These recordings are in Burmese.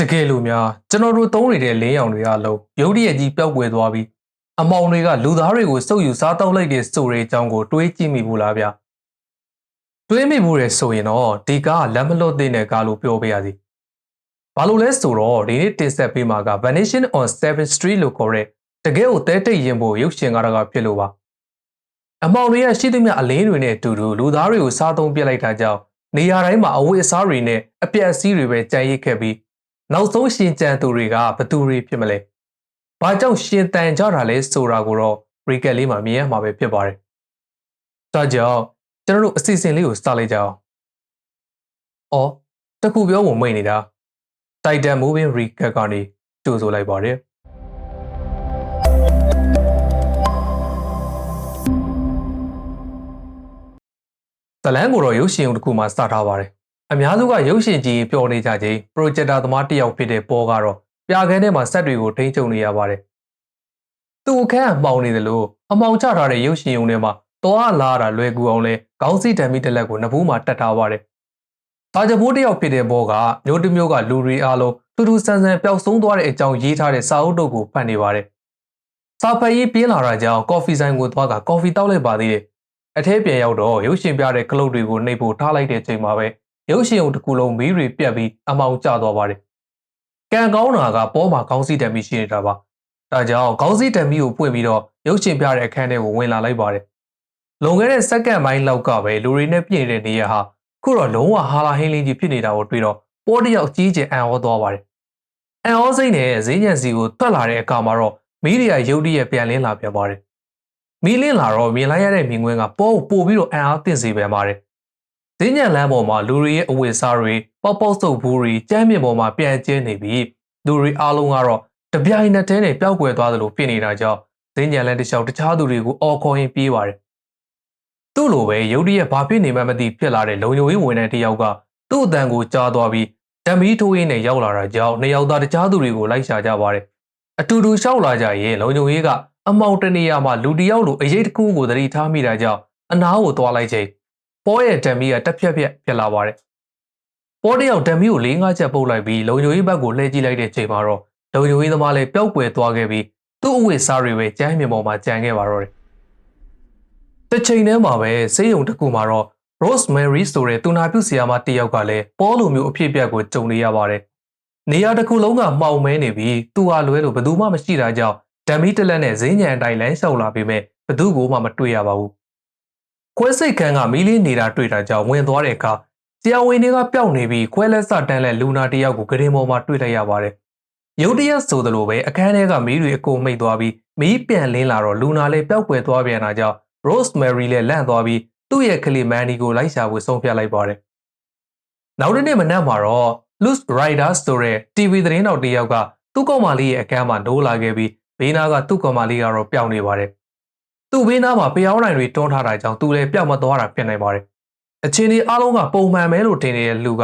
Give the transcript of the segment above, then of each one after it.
တကယ်လို့များကျွန်တော်တို့သုံးနေတဲ့လင်းရောင်တွေအလုံးရုတ်တရက်ကြီးပျောက်ကွယ်သွားပြီးအမောင်တွေကလူသားတွေကိုစုပ်ယူစားတောက်လိုက်တဲ့ဆိုတဲ့အကြောင်းကိုတွေးကြည့်မိဘူးလားဗျာတွေးမိဘူးလေဆိုရင်တော့ဒီကားကလက်မလွတ်သေးတဲ့ကားလို့ပြောပြရစီဘာလို့လဲဆိုတော့ဒီနေ့တင်ဆက်ပေးမှာက Vanishing on 7th Street လို့ခေါ်တဲ့တကယ်ကိုတဲတိတ်ရင်ဖို့ရုပ်ရှင်ကားကဖြစ်လို့ပါအမောင်တွေကရှိသမျှအလင်းတွေနဲ့အတူတူလူသားတွေကိုစားသုံးပြစ်လိုက်တာကြောင့်နေရာတိုင်းမှာအဝတ်အစားတွေနဲ့အပြက်အစည်းတွေပဲကြံရစ်ခဲ့ပြီး နောက်ဆုံးရှင်ကြံသူတွေကဘသူတွေဖြစ်မလဲ။ဘာကြောင့်ရှင်တန်ကြတာလဲဆိုတာကိုတော့ recap လေးမှာမြင်ရမှာပဲဖြစ်ပါတယ်။ဒါကြောင့်ကျွန်တော်တို့အစီအစဉ်လေးကိုစလိုက်ကြအောင်။အော်တခုပြောဖို့မိတ်နေတာ Titan Moving Recap ကနေကြိုဆိုလိုက်ပါတယ်။ဇလန်းကိုတော့ရုပ်ရှင်ုံတစ်ခုမှစထားပါတယ်။ အများစုကရုပ်ရှင်ကြီးပျော်နေကြချိန် projector သမားတစ်ယောက်ဖြစ်တဲ့ပေါ်ကတော့ပြာခဲထဲမှာဆက်တွေကိုထိန်းချုပ်နေရပါတယ်။သူ့အခန်းကမှောင်နေတယ်လို့အမောင်ချထားတဲ့ရုပ်ရှင်ုံထဲမှာသွားလာတာလွယ်ကူအောင်လဲခေါင်းစီတံမီတစ်လက်ကိုနဘူးမှာတက်ထားပါတယ်။တာကြဘိုးတစ်ယောက်ဖြစ်တဲ့ဘောကမျိုးတစ်မျိုးကလူတွေအားလုံးထူးထူးဆန်းဆန်းပျောက်ဆုံးသွားတဲ့အကြောင်းရေးထားတဲ့စာအုပ်တို့ကိုဖတ်နေပါတယ်။စာဖတ်ရေးပြင်းလာတာကြောင့်ကော်ဖီဆိုင်ကိုသွားကကော်ဖီတောက်လိုက်ပါသေးတယ်။အထဲပြန်ရောက်တော့ရုပ်ရှင်ပြတဲ့ကလုတ်တွေကိုနှိပ်ဖို့ထားလိုက်တဲ့ချိန်မှာပဲ ရုပ်ရှင်ုံတစ်ခုလုံးမီးတွေပြတ်ပြီးအမောင်ကျသွားပါတယ်။ကံကောင်းတာကပေါ်မှာခေါင်းစီတံမီရှိနေတာပါ။ဒါကြောင့်ခေါင်းစီတံမီကိုပွင့်ပြီးတော့ရုပ်ရှင်ပြတဲ့အခန်းထဲကိုဝင်လာလိုက်ပါတယ်။လွန်ခဲ့တဲ့စက္ကန့်ပိုင်းလောက်ကပဲလူတွေနဲ့ပြည့်တဲ့နေရာဟာခုတော့လုံးဝဟာလာဟင်းလင်းကြီးဖြစ်နေတာကိုတွေ့တော့ပေါ်တစ်ယောက်ကြီးကျယ်အံ့ဩသွားပါတယ်။အံ့ဩစိတ်နဲ့ဈေးညံစီကိုထွက်လာတဲ့အခါမှာတော့မီးတွေကရုတ်တရက်ပြန်လင်းလာပြန်ပါတယ်။မီးလင်းလာတော့မြင်လိုက်ရတဲ့မြင်ကွင်းကပေါ်ကိုပို့ပြီးတော့အံ့အားသင့်စေပြန်ပါတယ်။ ဈေးညံလမ်းပေါ်မှာလူတွေရဲ့အဝတ်စားတွေပေါက်ပေါက်စုပ်ဘူးတွေကျမ်းမြေပေါ်မှာပြန်ကျင်းနေပြီးလူတွေအားလုံးကတော့တပြိုင်နက်တည်းနဲ့ပျောက်ကွယ်သွားသလိုဖြစ်နေတာကြောင့်ဈေးညံလမ်းတစ်လျှောက်တခြားသူတွေကိုအော်ခေါ်ရင်းပြေးပါတယ်။သူ့လိုပဲရုတ်တရက်ဘာဖြစ်နေမှမသိဖြစ်လာတဲ့လုံယုံရေးဝင်တဲ့တယောက်ကသူ့အတန်ကိုကြားသွားပြီးဓမီထိုးရင်းနဲ့ရောက်လာတာကြောင့်နှစ်ယောက်သားတခြားသူတွေကိုလိုက်ရှာကြပါတယ်။အတူတူရှောက်လာကြရင်လုံယုံရေးကအမောင်တနေရာမှာလူတယောက်လိုအရေးတစ်ခုကိုသတိထားမိတာကြောင့်အနားကိုသွားလိုက်ချိန် ပေါ်ရဲ့ဓမီကတက်ဖြက်ဖြက်ဖြစ်လာပါတယ်။ပေါ်တယောက်ဓမီကို၄၅ချက်ပုတ်လိုက်ပြီးလုံယုံရေးဘက်ကိုလှည့်ကြည့်လိုက်တဲ့ချိန်မှာတော့လုံယုံရေးသမားလည်းပျောက်ကွယ်သွားခဲ့ပြီးသူ့အဝတ်စားတွေပဲကျမ်းမြေပေါ်မှာကြံခဲ့ပါတော့တယ်။တစ်ချိန်တည်းမှာပဲစေးရုံတစ်ခုမှာတော့ Rosemary ဆိုတဲ့သူနာပြုဆရာမတစ်ယောက်ကလည်းပေါ်လိုမျိုးအဖြစ်အပျက်ကိုကြုံနေရပါတယ်။နေရာတစ်ခုလုံးကမှောင်မဲနေပြီးသူဟာလွဲလို့ဘယ်သူမှမရှိတာကြောင့်ဓမီတလက်နဲ့ဈေးညံအတိုင်းလမ်းလျှောက်လာပေမဲ့ဘသူကိုမှမတွေ့ရပါဘူး။ ခွဲစိတ်ခန်းကမီးလေးနေတာတွေ့တာကြောင့်ဝင်သွားတဲ့အခါဆရာဝန်တွေကပျောက်နေပြီးခွဲလက်စတန်းလက်လူနာတယောက်ကိုဂရင်ပေါ်မှာတွေ့လိုက်ရပါတယ်။ရုတ်တရက်ဆိုသလိုပဲအခန်းထဲကမီးတွေအကုန်မိတ်သွားပြီးမီးပြန်လင်းလာတော့လူနာလည်းပျောက်ကွယ်သွားပြန်တာကြောင့် Rosemary လည်းလန့်သွားပြီးသူ့ရဲ့ကလေးမန်နီကိုလိုက်ရှာဖို့ဆုံးဖြတ်လိုက်ပါတယ်။နောက်တစ်နေ့မနက်မှာတော့ Luz Rider ဆိုတဲ့ TV သတင်းတော်တစ်ယောက်ကသူ့ကောင်မလေးရဲ့အခန်းမှာနိုးလာခဲ့ပြီးဘေးနားကသူ့ကောင်မလေးကတော့ပျောက်နေပါတယ်။ သူ့ဘေးနားမှာဖျောင်းနိုင်တွေတွန်းထားတာကြောင့်သူလည်းပျောက်မသွားတာဖြစ်နိုင်ပါတယ်။အချင်းဒီအားလုံးကပုံမှန်ပဲလို့ထင်နေတဲ့လူက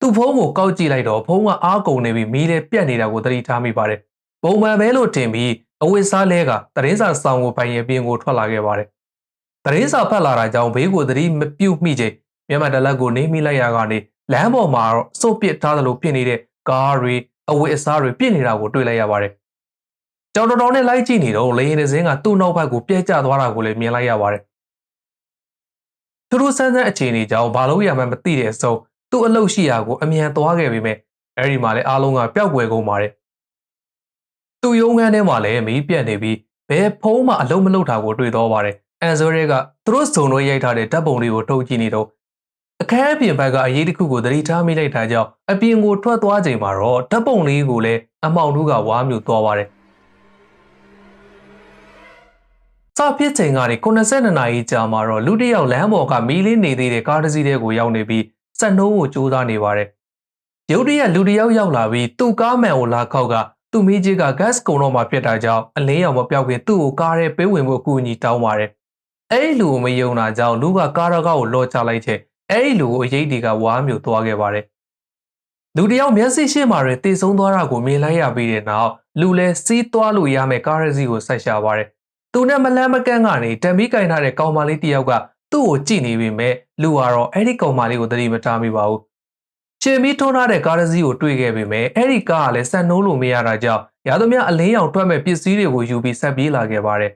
သူ့ဖုန်းကိုကောက်ကြည့်လိုက်တော့ဖုန်းကအားကုန်နေပြီးမီးလည်းပြတ်နေတာကိုသတိထားမိပါတယ်။ပုံမှန်ပဲလို့ထင်ပြီးအဝတ်စားလဲကသတင်းစာဆောင်ကိုပိုင်ရင်ပြင်ကိုထွက်လာခဲ့ပါတယ်။သတင်းစာဖတ်လာတာကြောင့်ဘေးကိုသတိမပြုတ်မိချိန်မြန်မာတလက်ကိုနေမိလိုက်ရကနေလမ်းပေါ်မှာတော့စုပ်ပစ်ထားသလိုဖြစ်နေတဲ့ကားတွေအဝတ်အစားတွေပြစ်နေတာကိုတွေ့လိုက်ရပါတယ်။ ကြောင်တော်တော်နဲ့လိုက်ကြည့်နေတော့လေရင်စင်းကသူ့နောက်ဘက်ကိုပြဲကျသွားတာကိုလည်းမြင်လိုက်ရပါတယ်။သူတို့ဆန်းဆန်းအခြေအနေကြောင့်ဘာလို့ရမှန်းမသိတဲ့အစုံသူ့အလုပ်ရှိရာကိုအမြန်သွားခဲ့ပေမဲ့အဲဒီမှာလည်းအားလုံးကပျောက်ကွယ်ကုန်ပါတယ်။သူ့ရုံးခန်းထဲမှာလည်းမီးပြတ်နေပြီးဘယ်ဖုံးမှအလုံးမလုပ်တာကိုတွေ့တော့ပါတယ်။အန်ဇိုရဲကသူတို့စုံလို့ရိုက်ထားတဲ့ဓာတ်ပုံလေးကိုထုတ်ကြည့်နေတော့အခန်းအပြင်ဘက်ကအရေးတစ်ခုကိုသတိထားမိလိုက်တာကြောင့်အပြင်ကိုထွက်သွားချိန်မှာတော့ဓာတ်ပုံလေးကိုလည်းအမောင်တို့ကဝါမျိုးသွားပါတယ်။ စဖြစ်ချိန်ကနေ92နာရီကြာမှာတော့လူတစ်ယောက်လမ်းပေါ်ကမီးလေးနေသေးတဲ့ကားတစ်စီးတဲကိုရောက်နေပြီးစက်နှိုးကိုစူးစမ်းနေပါတယ်။ရုတ်တရက်လူတစ်ယောက်ရောက်လာပြီးသူ့ကားမှန်ကိုလာခောက်ကသူ့မိကြီးက gas ကုန်တော့မှပြတ်တာကြောင့်အလင်းရောင်မပြောက်ခင်သူ့ကိုကားထဲပေးဝင်ဖို့အကူအညီတောင်းပါတယ်။အဲ့ဒီလူကိုမယုံတာကြောင့်လူကကားတော့ကောက်ကိုလောချလိုက်တဲ့အဲ့ဒီလူကိုအရေးဒီကဝါမျိုးသွားခဲ့ပါတယ်။လူတယောက်မျက်စိရှင်းမှာတွေတည်ဆုံးသွားတာကိုမြင်လိုက်ရပြီးတဲ့နောက်လူလဲစီးသွားလို့ရမယ်ကားရစီကိုဆက်ရှာပါတယ်။ သူနဲ့မလန်းမကန်းကနေတံမီးကင်ထားတဲ့ကောင်မလေးတယောက်ကသူ့ကိုကြည့်နေပြီမဲ့လူကတော့အဲ့ဒီကောင်မလေးကိုသတိမထားမိပါဘူး။ရှင်မီထွန်းထားတဲ့ကားတစ်စီးကိုတွေ့ခဲ့ပေမဲ့အဲ့ဒီကားကလည်းဆက်နှိုးလို့မရတာကြောင့်ရသမျှအလင်းရောင်ထွက်မဲ့ပစ္စည်းတွေကိုယူပြီးဆက်ပြေးလာခဲ့ပါတယ်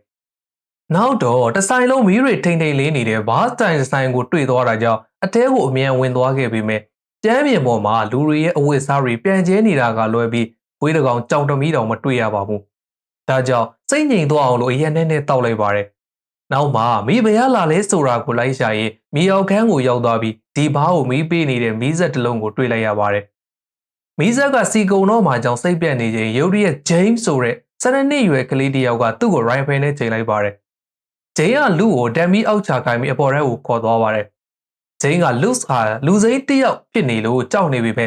။နောက်တော့တဆိုင်လုံးမီးတွေထိန်ထိန်လေးနေတဲ့ဘားတိုင်ဆိုင်ကိုတွေ့သွားတာကြောင့်အထဲကိုအမြန်ဝင်သွားခဲ့ပေမဲ့ကျမ်းပြင်ပေါ်မှာလူတွေရဲ့အဝတ်အစားတွေပြန်ကျဲနေတာကလွဲပြီးဝေးတကောင်ကြောင်တမီတောင်မတွေ့ရပါဘူး။ ဒါကြောင့်စိတ်ငြိမ်သွားအောင်လို့အရင်နဲ့နဲ့တောက်လိုက်ပါတယ်။နောက်မှမိဘရလာလဲဆိုတာကိုလိုက်ရှာရင်မိအောင်ခန်းကိုရောက်သွားပြီးဒီဘားကိုမီးပေးနေတဲ့မီးစက်တစ်လုံးကိုတွေ့လိုက်ရပါတယ်။မီးစက်ကစီကုံတော့မှကြောင့်စိတ်ပြတ်နေချိန်ရုတ်တရက်ဂျိမ်းဆိုတဲ့ဆယ်နှစ်ရွယ်ကလေးတစ်ယောက်ကသူ့ကိုရိုင်ဖယ်နဲ့ချိန်လိုက်ပါတယ်။ဂျိမ်းကလူ့ကိုဒမ်မီအောက်ချခိုင်းပြီးအပေါ်ထဲကိုခေါ်သွားပါတယ်။ဂျိမ်းကလူ့ဟာလူစိမ်းတစ်ယောက်ဖြစ်နေလို့ကြောက်နေပြီပဲ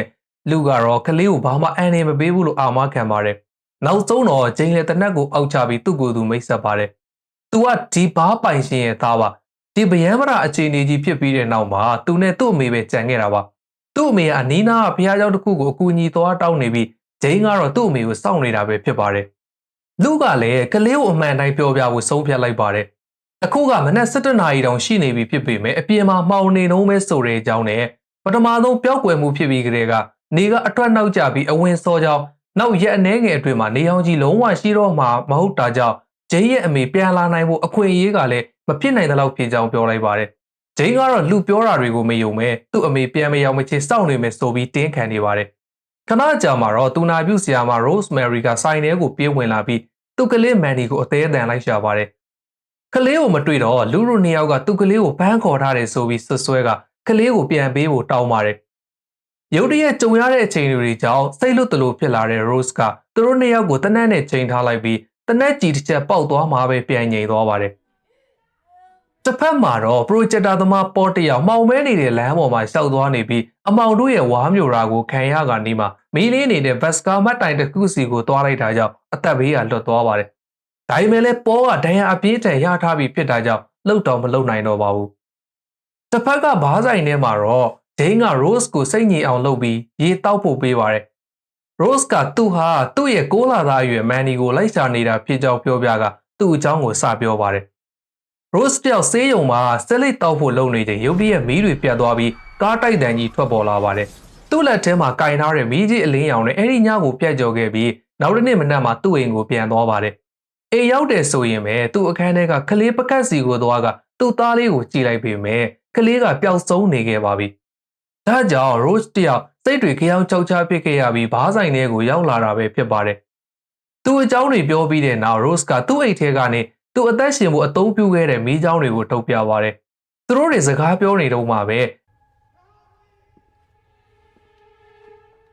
လူကတော့ကလေးကိုဘာမှအန်နေမပေးဘူးလို့အာမခံပါတယ်။ နောက်ဆုံးတော့ဂျိန်လည်းတနက်ကိုအောက်ချပြီးသူ့ကိုယ်သူမိတ်ဆက်ပါတယ်။ "तू ကဒီဘားပိုင်ရှင်ရဲ့သားပါ။ဒီဗယံမရအခြေအနေကြီးဖြစ်ပြီးတဲ့နောက်မှာ तू နဲ့သူ့အမေပဲကြံခဲ့တာပါ။သူ့အမေကအနီးနားကဘုရားကျောင်းတစ်ခုကိုအကူအညီသွားတောင်းနေပြီးဂျိန်ကတော့သူ့အမေကိုစောင့်နေတာပဲဖြစ်ပါတယ်။လူကလည်းကလေးကိုအမှန်တိုင်းပြောပြဖို့ဆုံးဖြတ်လိုက်ပါတယ်။အခုကမနက်7:00နာရီတောင်ရှိနေပြီဖြစ်ပေမဲ့အပြင်မှာမှောင်နေနှုံးပဲဆိုတဲ့အကြောင်းနဲ့ပထမဆုံးပျောက်ကွယ်မှုဖြစ်ပြီးကလေးကနေကအတွက်နောက်ကျပြီးအဝင်စောကြောင်း နောက်ရက်အနှဲငယ်အတွင်းမှာနေအောင်ကြီးလုံးဝရှိတော့မှာမဟုတ်တာကြောင့်ဂျိမ်းရဲ့အမေပြန်လာနိုင်ဖို့အခွင့်အရေးကလည်းမဖြစ်နိုင်တဲ့လောက်ဖြစ်ကြောင်းပြောလိုက်ပါတယ်။ဂျိမ်းကတော့လူပြောတာတွေကိုမယုံမဲ့သူ့အမေပြန်မရောက်မချေစောင့်နေမယ်ဆိုပြီးတင်းခံနေပါတယ်။ခဏကြာမှာတော့တူနာပြုဆရာမ Rosemary ကဆိုင်ထဲကိုပြေးဝင်လာပြီးသူ့ကလေးမန်ဒီကိုအသေးအတန်လိုက်ရှာပါတယ်။ကလေးကိုမတွေ့တော့လူလူနှစ်ယောက်ကသူ့ကလေးကိုပန်းခေါ်ထားတယ်ဆိုပြီးဆွဆွဲကကလေးကိုပြန်ပေးဖို့တောင်းပါတယ်။ ရုတ်တရက်ကြုံရတဲ့အချိန်တွေကြောင့်စိတ်လွတ်တလို့ဖြစ်လာတဲ့ Rose ကသူတို့နှစ်ယောက်ကိုတနက်နဲ့ချိန်ထားလိုက်ပြီးတနက်ကြီးတစ်ချက်ပေါက်သွားမှပဲပြန်ငြိမ်သွားပါတယ်။တစ်ဖက်မှာတော့ projector သမားပေါ်တယောက်မှောင်မဲနေတဲ့လမ်းပေါ်မှာရှောက်သွားနေပြီးအမောင်တို့ရဲ့ဝါမျိုးရာကိုခံရကနေမှမီးလေးနေတဲ့ Vesca မတ်တိုင်တစ်ခုစီကိုသွားလိုက်တာကြောင့်အသက်ဘေးကလွတ်သွားပါတယ်။ဒါပေမဲ့လည်းပေါ်ကဒဏ်ရာအပြင်းထန်ရထားပြီးဖြစ်တာကြောင့်လှုပ်တော်မလှုပ်နိုင်တော့ပါဘူး။တစ်ဖက်ကဘားဆိုင်ထဲမှာတော့ ဂျိန်းက Rose ကိုစိတ်ညစ်အောင်လုပ်ပြီးရေတောက်ဖို့ပေးပါတယ်။ Rose ကသူ့ဟာသူ့ရဲ့ကိုးလာသားအရွယ်မန်နီကိုလိုက်ရှာနေတာဖြစ်ကြောင်းပြောပြကသူ့အကြောင်းကိုစပြောပါတယ်။ Rose တယောက်ဆေးရုံမှာစက်လိတ်တောက်ဖို့လုပ်နေချိန်ရုတ်တရက်မီးတွေပြတ်သွားပြီးကားတိုက်တန်ကြီးထွက်ပေါ်လာပါတယ်။သူ့လက်ထဲမှာကင်ထားတဲ့မီးကြီးအလင်းရောင်နဲ့အဲ့ဒီညကိုပြတ်ကျော်ခဲ့ပြီးနောက်တစ်နေ့မနက်မှာသူ့အိမ်ကိုပြန်သွားပါတယ်။အိမ်ရောက်တယ်ဆိုရင်ပဲသူ့အခန်းထဲကကလေးပကတ်စီကိုသွားကသူ့သားလေးကိုကြည့်လိုက်ပေမဲ့ကလေးကပျောက်ဆုံးနေခဲ့ပါပြီ။ ဒါကြောင့် Rose တယောက်စိတ်တွေကြောင်ကြောက်ချဖြစ်ခဲ့ရပြီးဘားဆိုင်ထဲကိုရောက်လာတာပဲဖြစ်ပါတယ်။သူ့အကြောင်းတွေပြောပြီးတဲ့နောက် Rose ကသူ့အိတ်ထဲကနေသူ့အသက်ရှင်ဖို့အသုံးပြုခဲ့တဲ့မိเจ้าတွေကိုထုတ်ပြပါတယ်။သူတို့တွေစကားပြောနေတော့မှပဲ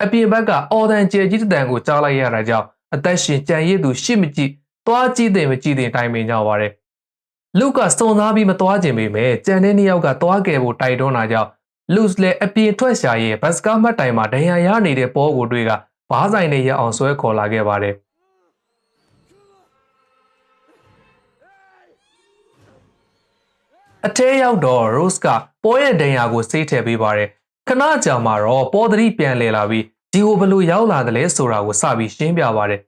အပြင်ဘက်ကအော်တန်ကျဲကြီးတန်ကိုကြားလိုက်ရတာကြောင့်အသက်ရှင်ကြံရည်သူရှစ်မကြည့်သွားကြည့်တယ်မကြည့်တဲ့အတိုင်းပင်ကြပါတယ်လူကစုံသားပြီးမသွားခြင်းပေမဲ့ကြံတဲ့နှစ်ယောက်ကသွားခဲ့ဖို့တိုက်တွန်းတာကြောင့် လူစလည်းအပြင်ထွက်ရှာရဲ့ဘတ်စကားမှတ်တိုင်မှာဒဏ်ရာရနေတဲ့ပေါ်ကိုတွေ့ကဘားဆိုင်နဲ့ရအောင်ဆွဲခေါ်လာခဲ့ပါတယ်အထဲရောက်တော့ Rose ကပေါ်ရဲ့ဒဏ်ရာကိုစေးထည့်ပေးပါတယ်ခဏကြာမှာတော့ပေါ်သတိပြန်လည်လာပြီးဒီကိုဘလို့ရောက်လာတယ်လဲဆိုတာကိုစပြီးရှင်းပြပါတယ်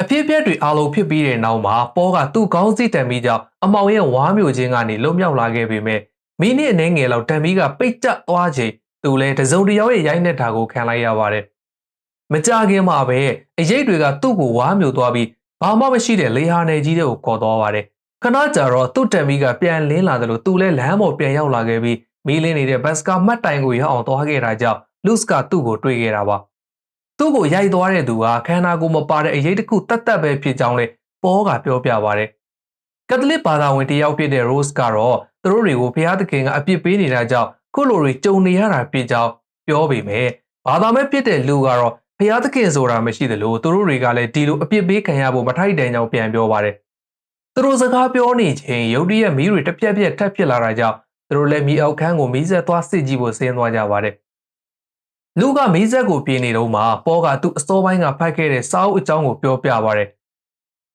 အဖြစ်အပျက်တွေအားလုံးဖြစ်ပြီးတဲ့နောက်မှာပေါ်ကသူ့ကောင်းစီတံမီကြောင့်အမောင်ရဲ့ဝါးမျိုးချင်းကနေလွတ်မြောက်လာခဲ့ပေမဲ့ မိနစ်အနည်းငယ်လောက်တံမီကပိတ်ကျသွားချိန်သူလည်းတစုံတယောက်ရဲ့ရိုက်နေတာကိုခံလိုက်ရပါတယ်မကြခင်မှာပဲအရေးတွေကသူ့ကိုဝါးမျိုးသွားပြီးဘာမှမရှိတဲ့လေဟာနယ်ကြီးတွေကိုခေါ်သွားပါတယ်ခဏကြာတော့သူ့တံမီကပြန်လင်းလာတယ်လို့သူလည်းလမ်းပေါ်ပြန်ရောက်လာခဲ့ပြီးမီးလင်းနေတဲ့ဘတ်စကာမှတ်တိုင်ကိုရောက်အောင်သွားခဲ့တာကြောင့်လူစကသူ့ကိုတွေ့ခဲ့တာပါသူ့ကိုရိုက်သွားတဲ့သူကခန္ဓာကိုယ်မပါတဲ့အရေးတစ်ခုတတ်တတ်ပဲဖြစ်ကြောင်းလေပေါ်ကပြောပြပါတယ်ကက်သလစ်ဘာသာဝင်တယောက်ဖြစ်တဲ့ Rose ကတော့ သူတို့တွေကိုဘုရားသခင်ကအပြစ်ပေးနေတာကြောင့်ခုလိုတွေကြုံနေရတာဖြစ်ကြောင်းပြောပေမဲ့ဘာသာမဲ့ဖြစ်တဲ့လူကတော့ဘုရားသခင်ဆိုတာမရှိသလိုသူတို့တွေကလည်းဒီလိုအပြစ်ပေးခံရဖို့မထိုက်တန်ကြောင်းပြန်ပြောပါတယ်သူတို့စကားပြောနေချိန်ရုတ်တရက်မီးတွေတစ်ပြက်ပြက်ထပ်ဖြစ်လာတာကြောင့်သူတို့လည်းမီးအောက်ခန်းကိုမီးဆက်သွားစစ်ကြည့်ဖို့ဆင်းသွားကြပါတယ်လူကမီးဆက်ကိုပြေးနေတော့မှပေါ်ကသူ့အစောပိုင်းကဖတ်ခဲ့တဲ့စာအုပ်အကြောင်းကိုပြောပြပါတယ်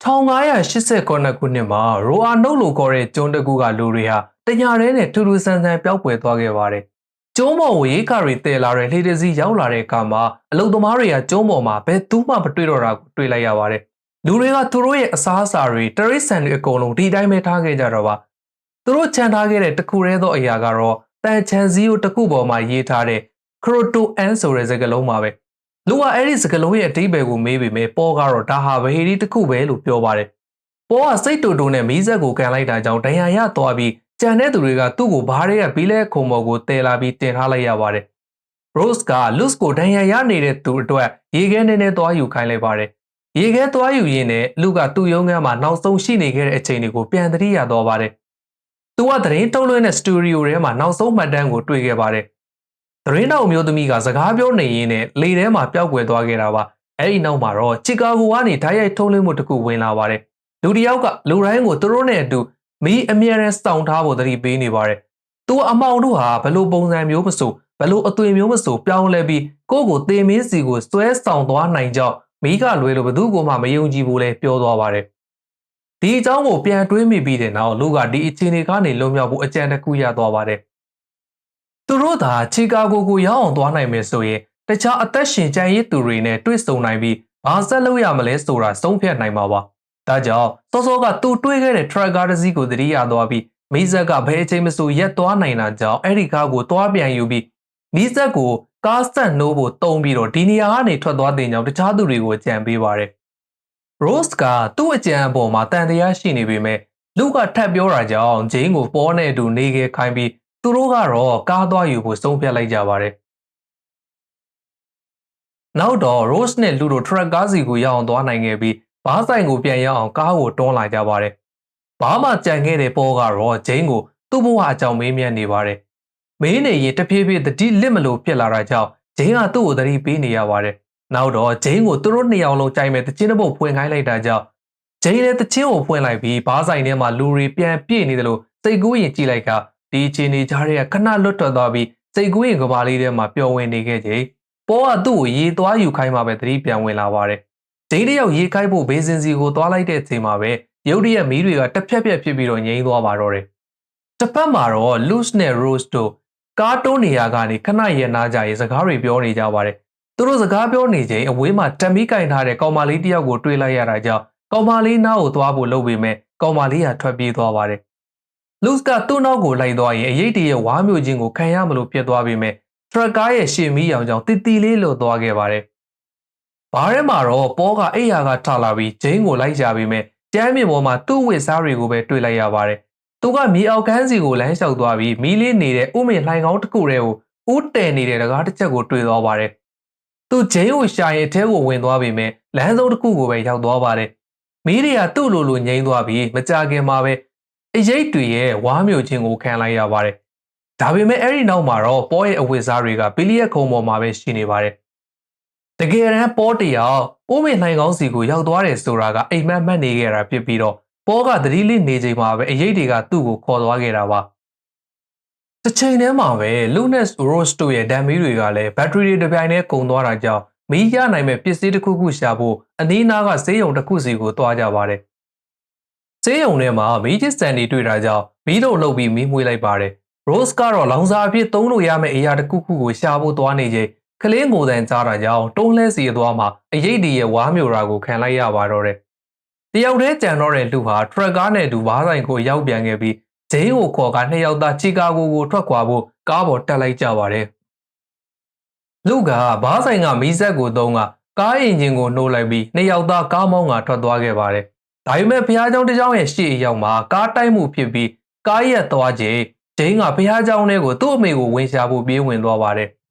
1989ခုနှစ်မှာရိုအာနှုတ်လို့ခေါ်တဲ့ကျွန်းတကူကလူတွေဟာ တညာရဲနဲ့ထူးထူးဆန်းဆန်းပျောက်ကွယ်သွားခဲ့ပါတယ်။ကျွန်းပေါ်ကိုရေးကာတွေတည်လာတဲ့လှေတစည်းရောက်လာတဲ့အခါမှာအလုံသမားတွေကကျွန်းပေါ်မှာဘယ်သူမှမတွေ့တော့တာကိုတွေ့လိုက်ရပါတယ်။လူတွေကသူတို့ရဲ့အစားအစာတွေတရိတ်ဆန်တွေအကုန်လုံးဒီတိုင်းပဲထားခဲ့ကြတော့ပါ။သူတို့ခြံထားခဲ့တဲ့တခုရဲသောအရာကတော့တန်ချန်စည်းကိုတစ်ခုပေါ်မှာရေးထားတဲ့ခရိုတိုအန်ဆိုတဲ့စကားလုံးပါပဲလူကအဲ့ဒီစကားလုံးရဲ့အတိတ်ဘယ်ကိုမေးပေမဲ့ပေါ်ကတော့ဒါဟာဗဟေဒီတစ်ခုပဲလို့ပြောပါတယ်ပေါ်ကစိတ်တူတူနဲ့မီးစက်ကိုကန်လိုက်တာကြောင့်ဒဏ်ရာရသွားပြီး ကြံတဲ့သူတွေကသူ့ကိုဘားရဲကဘီလဲခုံမော်ကိုတဲလာပြီးတင်ထားလိုက်ရပါတယ် Rose က Luz ကိုဒဏ်ရာရနေတဲ့သူအတွက်ရေခဲနေနေသွားယူခိုင်းလိုက်ပါတယ်။ရေခဲသွားယူရင်းနဲ့လူကသူ့ရုံးခန်းမှာနောက်ဆုံးရှိနေခဲ့တဲ့အချိန်တွေကိုပြန်သတိရတော့ပါတယ်။သူကသတင်းထုတ်လွှင့်တဲ့စတူဒီယိုထဲမှာနောက်ဆုံးမှတ်တမ်းကိုတွေ့ခဲ့ပါတယ်။သတင်းတောက်မျိုးသမီးကစကားပြောနေရင်းနဲ့လေထဲမှာပျောက်ကွယ်သွားခဲ့တာပါ။အဲဒီနောက်မှာတော့ချီကာဂိုကနေဓာတ်ရိုက်ထုတ်လွှင့်မှုတစ်ခုဝင်လာပါတယ်။လူတစ်ယောက်ကလူတိုင်းကိုသူတို့နဲ့အတူ မီးအမြဲတမ်းစောင့်ထားဖို့သတိပေးနေပါတယ်။သူအမောင်တို့ဟာဘလို့ပုံစံမျိုးမဆိုဘလို့အသွင်မျိုးမဆိုပြောင်းလဲပြီးကိုယ့်ကိုသေမင်းစီကိုစွဲဆောင်သွားနိုင်ကြောင်းမိကလွဲလို့ဘသူကမှမယုံကြည်ဘူးလဲပြောသွားပါတယ်။ဒီအကြောင်းကိုပြန်တွေးမိပြီးတဲ့နောက်လူကဒီအခြေအနေကနေလွန်မြောက်ဖို့အကြံတစ်ခုရသွားပါတယ်။သူတို့သာချီကာဂိုကိုရောက်အောင်သွားနိုင်မယ်ဆိုရင်တခြားအသက်ရှင်ကျန်ရည်သူတွေနဲ့တွေ့ဆုံနိုင်ပြီးဘာဆက်လုပ်ရမလဲဆိုတာဆုံးဖြတ်နိုင်မှာပါ။ ဒါကြောင့်စောစောကသူတွေးခဲ့တဲ့ track ကားတစ်စီးကိုသတိရသွားပြီးမိဇက်ကဘယ်အချိန်မှဆိုရက်သွားနိုင်တာကြောင့်အဲ့ဒီကားကိုသွားပြန်ယူပြီးမီးစက်ကိုကားဆက်နှိုးဖို့တုံးပြီးတော့ဒီနေရာကနေထွက်သွားတဲ့ကြောင့်တခြားသူတွေကိုအကြံပေးပါတယ်။ Rose ကသူ့အကြံအပေါ်မှာတန်တရားရှိနေပေမဲ့လူကထပ်ပြောတာကြောင့်ဂျိန်းကိုပေါ်နဲ့အတူနေခဲ့ခိုင်းပြီးသူတို့ကတော့ကားသွားယူဖို့ဆုံးဖြတ်လိုက်ကြပါတယ်။နောက်တော့ Rose နဲ့လူတို့ truck ကားစီကိုရောက်အောင်သွားနိုင်ခဲ့ပြီး ဘားဆိုင်ကိုပြန်ရောက်အောင်ကားကိုတွန်းလာကြပါတယ်။ဘာမှကြံခဲ့တဲ့ပေါ်ကတော့ဂျိန်းကိုသူ့ဘဝအကြောင်းမေးမြန်းနေပါတယ်မင်းနေရင်တဖြည်းဖြည်းတတိလစ်မလို့ဖြစ်လာတာကြောင့်ဂျိန်းကသူ့ကိုသတိပေးနေရပါတယ်။နောက်တော့ဂျိန်းကိုသူတို့နှစ်ယောက်လုံးကြိုက်မဲ့တချင်းတစ်ပုတ်ဖွင့်ခိုင်းလိုက်တာကြောင့်ဂျိန်းလည်းတချင်းကိုဖွင့်လိုက်ပြီးဘားဆိုင်ထဲမှာလူတွေပြန်ပြည့်နေတယ်လို့စိတ်ကူးရင်ကြည့်လိုက်ကဒီအချိန်ကြီးကြားထဲကခဏလွတ်ထွက်သွားပြီးစိတ်ကူးရင်ကဘာလေးထဲမှာပျော်ဝင်နေခဲ့ချိန်ပေါ်ကသူ့ကိုရေသွားယူခိုင်းမှပဲသတိပြန်ဝင်လာပါတယ်။ ဂျိန်းတယောက်ရေခိုက်ဖို့ဘေးစင်စီကိုသွားလိုက်တဲ့အချိန်မှာပဲရုတ်တရက်မီးတွေကတစ်ဖြက်ဖြက်ဖြစ်ပြီးတော့ငြိမ်းသွားပါတော့တယ်။တစ်ဖက်မှာတော့ Luz နဲ့ Rose တို့ကားတွန်းနေရကနေခဏရနာကြရေးစကားတွေပြောနေကြပါတယ်။သူတို့စကားပြောနေချိန်အဝေးမှာတမီးကင်ထားတဲ့ကောင်မလေးတယောက်ကိုတွေ့လိုက်ရတာကြောင့်ကောင်မလေးနားကိုသွားဖို့လုပ်ပေမဲ့ကောင်မလေးကထွက်ပြေးသွားပါတယ်။လူးစ်ကသူ့နောက်ကိုလိုက်သွားရင်အရေးတရဲ့ဝါမျိုးချင်းကိုခံရမလို့ဖြစ်သွားပေမဲ့ထရက်ကားရဲ့ရှေ့မီးရောင်ကြောင့်တီတီလေးလွတ်သွားခဲ့ပါတယ်။ ဘားထဲမှာတော့ပေါကအိယာကထလာပြီးဂျိန်းကိုလိုက်ကြပေမဲ့ကျမ်းမြေပေါ်မှာသူ့ဝစ်စားတွေကိုပဲတွေ့လိုက်ရပါတယ်သူကမြေအောက်ကန်းစီကိုလမ်းလျှောက်သွားပြီးမီးလေးနေတဲ့ဥမင်လှိုင်ကောင်းတစ်ခုတည်းကိုဥတဲနေတဲ့တကားတစ်ချက်ကိုတွေ့သွားပါတယ်။သူဂျိန်းကိုရှာရင်အထဲကိုဝင်သွားပေမဲ့လမ်းစုံတစ်ခုကိုပဲရောက်သွားပါတယ်။မီးတွေကသူ့လိုလိုငြိမ်းသွားပြီးမကြခင်မှာပဲအရေးတွေရဲ့ဝါမျိုးချင်းကိုခံလိုက်ရပါတယ်။ဒါပေမဲ့အဲ့ဒီနောက်မှာတော့ပေါ်ရဲ့အဝတ်စားတွေကပီလီယက်ခုံပေါ်မှာပဲရှိနေပါတယ်။ တကယ်တမ်းပေါ်တယောက်ဥမင်လှိုင်ကောင်းစီကိုရောက်သွားတယ်ဆိုတာကအိမ်မက်မှတ်နေခဲ့တာဖြစ်ပြီးတော့ပေါ်ကသတိလေးနေချိန်မှာပဲအရေးတွေကသူ့ကိုခေါ်သွားခဲ့တာပါတစ်ချိန်တည်းမှာပဲ Lunas Rose တို့ရဲ့ဒမ်မီတွေကလည်းဘက်ထရီတွေတစ်ပြိုင်တည်းကုန်သွားတာကြောင့်မီးရနိုင်မဲ့ပစ္စည်းတစ်ခုခုရှာဖို့အနီးနားကဆေးရုံတစ်ခုစီကိုသွားကြပါတယ်ဆေးရုံထဲမှာမီးချစ်စံတွေတွေ့တာကြောင့်မီးတို့လှုပ်ပြီးမီးမွေးလိုက်ပါတယ် Rose ကတော့လောင်စာအဖြစ်သုံးလို့ရမယ့်အရာတစ်ခုခုကိုရှာဖို့သွားနေချိန် ကလေးငိုတန်ကြားတာကြောင့်တုံးလဲစီသွားမှာအရေးဒီရဲ့ဝါမျိုးရာကိုခံလိုက်ရပါတော့တယ်တယောက်တည်းကြံတော့တဲ့လူဟာထရက်ကားနဲ့အတူဘားဆိုင်ကိုရောက်ပြန်ခဲ့ပြီးဂျိန်းကိုခေါ်ကနှစ်ယောက်သားချီကာဂိုကိုထွက်ခွာဖို့ကားပေါ်တက်လိုက်ကြပါတယ်။လူကဘားဆိုင်ကမီးစက်ကိုသုံးကကားအင်ဂျင်ကိုနှိုးလိုက်ပြီးနှစ်ယောက်သားကားမောင်းကထွက်သွားခဲ့ပါတယ်။ဒါပေမဲ့ဘုရားကျောင်းတစ်ကျောင်းရဲ့ရှေ့အရောက်မှာကားတိုက်မှုဖြစ်ပြီးကားရက်သွားချိန်ဂျိန်းကဘုရားကျောင်းထဲကိုသူ့အမေကိုဝင်ရှာဖို့ပြေးဝင်သွားပါတယ်။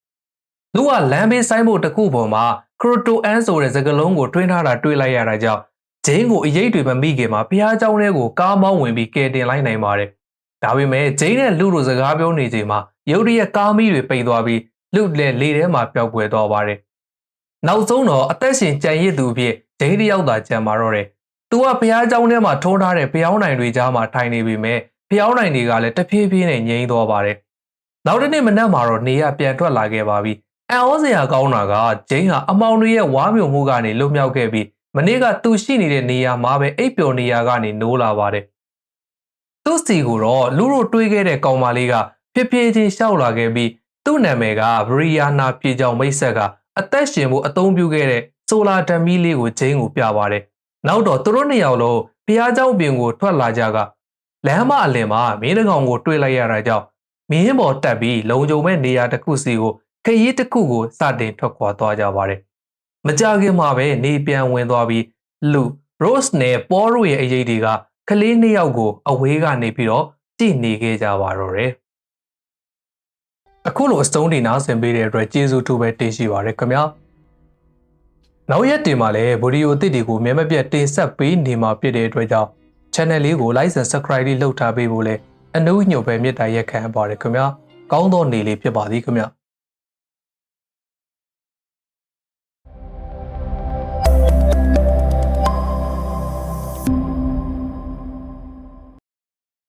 လူကလမ်းဘေးဆိုင်ဖို့တခုပေါ်မှာခရိုတိုအန်ဆိုတဲ့စကားလုံးကိုတွင်းထားတာတွေ့လိုက်ရတာကြောင့်ဂျိန်းကိုအရေးတွေမမိခင်မှာဖះเจ้าထဲကိုကားမောင်းဝင်ပြီးကယ်တင်လိုက်နိုင်ပါတယ်။ဒါပေမဲ့ဂျိန်းနဲ့လူတို့စကားပြောနေချိန်မှာရုတ်တရက်ကားမီးတွေပိတ်သွားပြီးလူလည်းလေထဲမှာပျောက်ကွယ်သွားပါတယ်။နောက်ဆုံးတော့အသက်ရှင်ကြံရစ်သူဖြစ်ဂျိန်းတယောက်သာကြံပါတော့တယ်။သူကဖះเจ้าထဲမှာထုံးထားတဲ့ဖျောင်းနိုင်တွေကြားမှာထိုင်နေပေမဲ့ဖျောင်းနိုင်တွေကလည်းတဖြည်းဖြည်းနဲ့ငြိမ်းသွားပါတယ်။နောက်တစ်နေ့မနက်မှာတော့နေရပြန်ထွက်လာခဲ့ပါပြီ။ အံ့ဩစရာကောင်းတာကဂျိန်းဟာအမောင်တွေရဲ့ဝါမျိုးမှုကနေလွတ်မြောက်ခဲ့ပြီးမနေ့ကသူရှိနေတဲ့နေရာမှာပဲအိပ်ပျော်နေရာကနေနိုးလာပါတယ်။သူ့စီကိုတော့လူတို့တွေးခဲ့တဲ့ကောင်မလေးကဖြစ်ဖြစ်ချင်းရှောက်လာခဲ့ပြီးသူ့နာမည်ကဗရီယာနာပြေကြောင်မိတ်ဆက်ကအသက်ရှင်မှုအသုံးပြုခဲ့တဲ့ဆိုလာဓာမီလေးကိုဂျင်းကိုပြပါတယ်။နောက်တော့သူတို့နှစ်ယောက်လုံးဖះเจ้าပင်ကိုထွက်လာကြကလမ်းမအလင်မှာမင်းတကောင်ကိုတွေ့လိုက်ရတာကြောင့်မင်းပေါ်တက်ပြီးလုံခြုံမဲ့နေရာတစ်ခုစီကို ခရီးတစ်ခုကိုစတင်ထွက်ခွာသွားကြပါတယ်။မကြခင်မှာပဲနေပြန်ဝင်သွားပြီးလူ Rose နဲ့ပေါ်တို့ရဲ့အရေးတွေကကလေးနှစ်ယောက်ကိုအဝေးကနေပြီးတော့ကြည့်နေခဲ့ကြပါတော့တယ်။အခုလိုအစုံဒီနာဆင်ပေးတဲ့အတွက်ကျေးဇူးတူပဲတင်ရှိပါရခင်ဗျာ။နောက်ရက်တင်မှာလည်းဗီဒီယိုအသစ်တွေကိုမျက်မပြတ်တင်ဆက်ပေးနေမှာဖြစ်တဲ့အတွက်ကြောင့် channel လေးကို like and subscribe လေးလုပ်ထားပေးဖို့လည်းအနုညွတ်ပဲမြတ်တာရက်ခံပါတယ်ခင်ဗျာ။ကောင်းသောနေ့လေးဖြစ်ပါသည်ခင်ဗျာ။